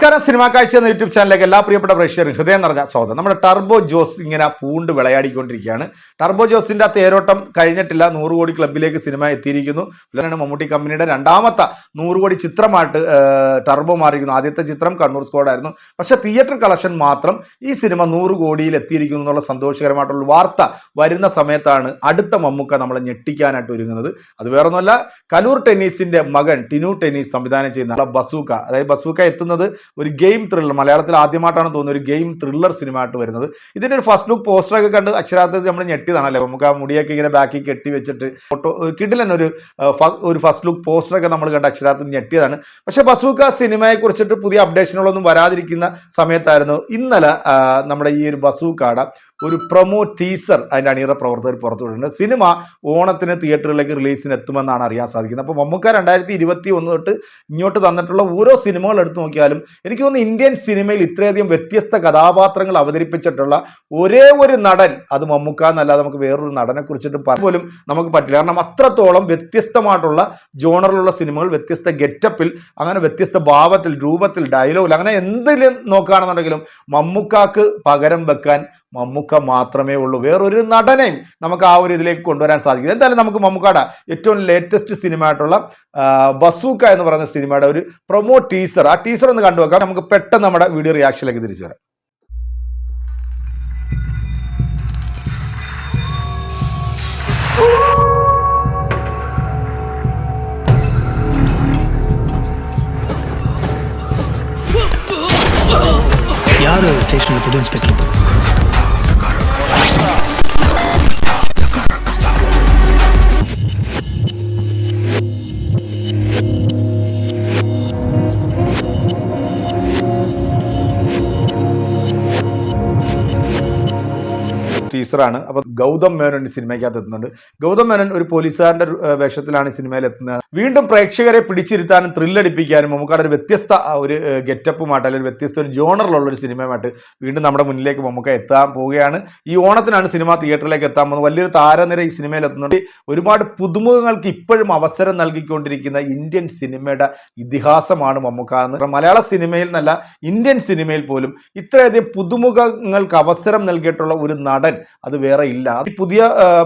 നമസ്കാരം. സിനിമാ കാഴ്ച എന്ന യൂട്യൂബ് ചാനലിലേക്ക് എല്ലാ പ്രിയപ്പെട്ട പ്രേക്ഷകരും ഹൃദയം നിറഞ്ഞ സ്വാഗതം. നമ്മുടെ ടർബോ ജോസ് ഇങ്ങനെ പൂണ്ട് വിളയാടിക്കൊണ്ടിരിക്കുകയാണ്. ടർബോ ജോസിന്റെ ആ തേരോട്ടം കഴിഞ്ഞിട്ടില്ല. നൂറ് കോടി ക്ലബിലേക്ക് സിനിമ എത്തിയിരിക്കുന്നു. പിള്ളേരാണ് മമ്മൂട്ടി കമ്പനിയുടെ രണ്ടാമത്തെ നൂറ് കോടി ചിത്രമായിട്ട് ടർബോ മാറിയിരിക്കുന്നു. ആദ്യത്തെ ചിത്രം കണ്ണൂർ സ്കോഡ് ആയിരുന്നു. പക്ഷെ തിയേറ്റർ കളക്ഷൻ മാത്രം ഈ സിനിമ നൂറ് കോടിയിൽ എത്തിയിരിക്കുന്നു എന്നുള്ള സന്തോഷകരമായിട്ടുള്ള വാർത്ത വരുന്ന സമയത്താണ് അടുത്ത മമ്മൂക്ക നമ്മളെ ഞെട്ടിക്കാനായിട്ട് ഒരുങ്ങുന്നത്. അത് വേറൊന്നുമല്ല കലൂർ ടെന്നീസിന്റെ മകൻ ടിനു ടെന്നീസ് സംവിധാനം ചെയ്യുന്ന ബസൂക്ക. അതായത് ബസൂക്ക എത്തുന്നത് ഒരു ഗെയിം ത്രില്ലർ മലയാളത്തിൽ ആദ്യമായിട്ടാണ് തോന്നുന്നത് ഒരു ഗെയിം ത്രില്ലർ സിനിമ ആയിട്ട് വരുന്നത്. ഇതിന്റെ ഒരു ഫസ്റ്റ് ലുക്ക് പോസ്റ്ററൊക്കെ കണ്ട് അക്ഷരാർത്ഥത്തിൽ നമ്മൾ ഞെട്ടിയതാണല്ലേ? നമുക്ക് ആ മുടിയൊക്കെ ഇങ്ങനെ ബാക്കി കെട്ടി വെച്ചിട്ട് ഫോട്ടോ കിട്ടില്ല ഒരു ഒരു ഫസ്റ്റ് ലുക്ക് പോസ്റ്ററൊക്കെ നമ്മൾ കണ്ട് അക്ഷരാർത്ഥത്തിൽ ഞെട്ടിയതാണ്. പക്ഷേ ബസൂക്ക സിനിമയെ കുറിച്ചിട്ട് പുതിയ അപ്ഡേഷനുകളൊന്നും വരാതിരിക്കുന്ന സമയത്തായിരുന്നു ഇന്നലെ നമ്മുടെ ഈ ഒരു ബസൂക്കാട ഒരു പ്രൊമോ ടീസർ അതിന്റെ അണിയറ പ്രവർത്തകർ പുറത്തുവിടുന്നുണ്ട് സിനിമ ഓണത്തിന് തിയേറ്ററിലേക്ക് റിലീസിന് എത്തുമെന്നാണ് അറിയാൻ സാധിക്കുന്നത്. അപ്പോൾ മമ്മൂക്ക രണ്ടായിരത്തി ഇരുപത്തി ഒന്ന് തൊട്ട് ഇങ്ങോട്ട് തന്നിട്ടുള്ള ഓരോ സിനിമകൾ എടുത്തു നോക്കിയാലും എനിക്ക് തോന്നുന്നു ഇന്ത്യൻ സിനിമയിൽ ഇത്രയധികം വ്യത്യസ്ത കഥാപാത്രങ്ങൾ അവതരിപ്പിച്ചിട്ടുള്ള ഒരേ ഒരു നടൻ അത് മമ്മൂക്ക എന്നല്ലാതെ നമുക്ക് വേറൊരു നടനെ കുറിച്ചിട്ട് പോലും നമുക്ക് പറ്റില്ല. കാരണം അത്രത്തോളം വ്യത്യസ്തമായിട്ടുള്ള ജോണറിലുള്ള സിനിമകൾ വ്യത്യസ്ത ഗെറ്റപ്പിൽ അങ്ങനെ വ്യത്യസ്ത ഭാവത്തിൽ രൂപത്തിൽ ഡയലോഗിൽ അങ്ങനെ എന്തിലും നോക്കുകയാണെന്നുണ്ടെങ്കിലും മമ്മൂക്കാക്ക് പകരം വെക്കാൻ മമ്മൂക്ക മാത്രമേ ഉള്ളൂ. വേറൊരു നടനെയും നമുക്ക് ആ ഒരു ഇതിലേക്ക് കൊണ്ടുവരാൻ സാധിക്കും എന്തായാലും നമുക്ക് മമ്മൂക്കയുടെ ഏറ്റവും ലേറ്റസ്റ്റ് സിനിമ ആയിട്ടുള്ള ബസൂക്ക എന്ന് പറയുന്ന സിനിമയുടെ ഒരു പ്രൊമോ ടീസർ ആ ടീസർ ഒന്ന് കണ്ടുവെക്കാം നമുക്ക് പെട്ടെന്ന് നമ്മുടെ വീഡിയോ റിയാക്ഷനിലേക്ക് തിരിച്ചു വരാം. யார் ஸ்டேஷனில் ഇൻസ്പെക്ടർ ടീസറാണ്. അപ്പോൾ ഗൗതം മേനോൻ ഈ സിനിമയ്ക്കകത്ത് എത്തുന്നുണ്ട്. ഗൗതം മേനോൻ ഒരു പോലീസുകാരന്റെ വേഷത്തിലാണ് ഈ സിനിമയിൽ എത്തുന്നത്. വീണ്ടും പ്രേക്ഷകരെ പിടിച്ചിരുത്താനും ത്രില്ലടിപ്പിക്കാനും മമ്മൂക്കാട് ഒരു വ്യത്യസ്ത ഒരു ഗെറ്റപ്പുമായിട്ട് അല്ലെങ്കിൽ വ്യത്യസ്ത ഒരു ജോണറിലുള്ള ഒരു സിനിമയുമായിട്ട് വീണ്ടും നമ്മുടെ മുന്നിലേക്ക് മമ്മൂക്ക എത്താൻ പോവുകയാണ്. ഈ ഓണത്തിനാണ് സിനിമ തിയേറ്ററിലേക്ക് എത്താൻ പോകുന്നത്. വലിയൊരു താരനിര ഈ സിനിമയിൽ എത്തുന്നുണ്ട്. ഒരുപാട് പുതുമുഖങ്ങൾക്ക് ഇപ്പോഴും അവസരം നൽകിക്കൊണ്ടിരിക്കുന്ന ഇന്ത്യൻ സിനിമയുടെ ഇതിഹാസമാണ് മമ്മൂക്ക എന്ന്. മലയാള സിനിമയിൽ എന്നല്ല ഇന്ത്യൻ സിനിമയിൽ പോലും ഇത്രയധികം പുതുമുഖങ്ങൾക്ക് അവസരം നൽകിയിട്ടുള്ള ഒരു നടൻ അത് വേറെ ഇല്ല. പുതിയ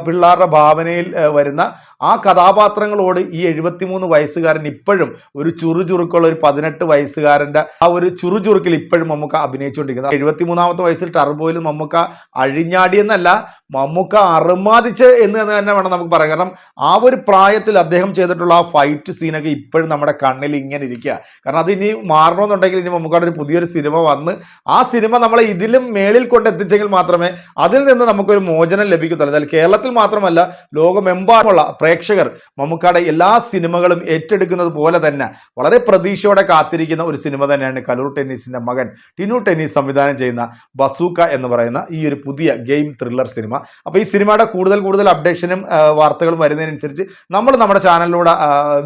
പിള്ളേരുടെ ഭാവനയിൽ വരുന്ന ആ കഥാപാത്രങ്ങളോട് ഈ എഴുപത്തിമൂന്ന് വയസ്സുകാരൻ ഇപ്പോഴും ഒരു ചുറുചുറുക്കുള്ള ഒരു പതിനെട്ട് വയസ്സുകാരന്റെ ആ ഒരു ചുറുചുറുക്കിൽ ഇപ്പോഴും മമ്മൂക്ക അഭിനയിച്ചുകൊണ്ടിരിക്കുന്നത് എഴുപത്തിമൂന്നാമത്തെ വയസ്സിൽ ടർബോയിൽ മമ്മൂക്ക അഴിഞ്ഞാടി എന്നല്ല മമ്മൂക്ക അറുമാദിച്ച് എന്ന് തന്നെ വേണം നമുക്ക് പറയാം. കാരണം ആ ഒരു പ്രായത്തിൽ അദ്ദേഹം ചെയ്തിട്ടുള്ള ആ ഫൈറ്റ് സീനൊക്കെ ഇപ്പോഴും നമ്മുടെ കണ്ണിൽ ഇങ്ങനെ ഇരിക്കുക. കാരണം അത് ഇനി മാറണമെന്നുണ്ടെങ്കിൽ ഇനി മമ്മൂക്കയുടെ ഒരു പുതിയൊരു സിനിമ വന്ന് ആ സിനിമ നമ്മളെ ഇതിലും മേളിൽ കൊണ്ട് എത്തിച്ചെങ്കിൽ മാത്രമേ അതിൽ നിന്ന് നമുക്കൊരു മോചനം ലഭിക്കത്തുള്ളൂ. എന്നാൽ കേരളത്തിൽ മാത്രമല്ല ലോകമെമ്പാടുമുള്ള പ്രേക്ഷകർ മമ്മൂക്കയുടെ എല്ലാ സിനിമകളും ഏറ്റെടുക്കുന്നത് പോലെ തന്നെ വളരെ പ്രതീക്ഷയോടെ കാത്തിരിക്കുന്ന ഒരു സിനിമ തന്നെയാണ് കലൂർ ടെന്നീസിന്റെ മകൻ ടിനു ടെന്നീസ് സംവിധാനം ചെയ്യുന്ന ബസൂക്ക എന്ന് പറയുന്ന ഈ ഒരു പുതിയ ഗെയിം ത്രില്ലർ സിനിമ. അപ്പോൾ ഈ സിനിമയുടെ കൂടുതൽ കൂടുതൽ അപ്ഡേഷനും വാർത്തകളും വരുന്നതിനനുസരിച്ച് നമ്മൾ നമ്മുടെ ചാനലിലൂടെ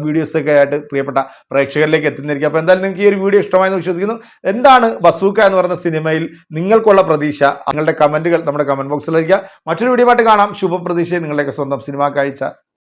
വീഡിയോസൊക്കെ ആയിട്ട് പ്രിയപ്പെട്ട പ്രേക്ഷകരിലേക്ക് എത്തുന്നതായിരിക്കും. അപ്പോൾ എന്തായാലും നിങ്ങൾക്ക് ഈ ഒരു വീഡിയോ ഇഷ്ടമായെന്ന് വിശ്വസിക്കുന്നു. എന്താണ് ബസൂക്ക എന്ന് പറയുന്ന സിനിമയിൽ നിങ്ങൾക്കുള്ള പ്രതീക്ഷ? നിങ്ങളുടെ കമന്റുകൾ നമ്മുടെ കമന്റ് ബോക്സിൽ അറിയിക്കുക മറ്റൊരു വീഡിയോ ആയിട്ട് കാണാം. ശുഭപ്രതീക്ഷയെ നിങ്ങളുടെയൊക്കെ സ്വന്തം സിനിമാ കാഴ്ച.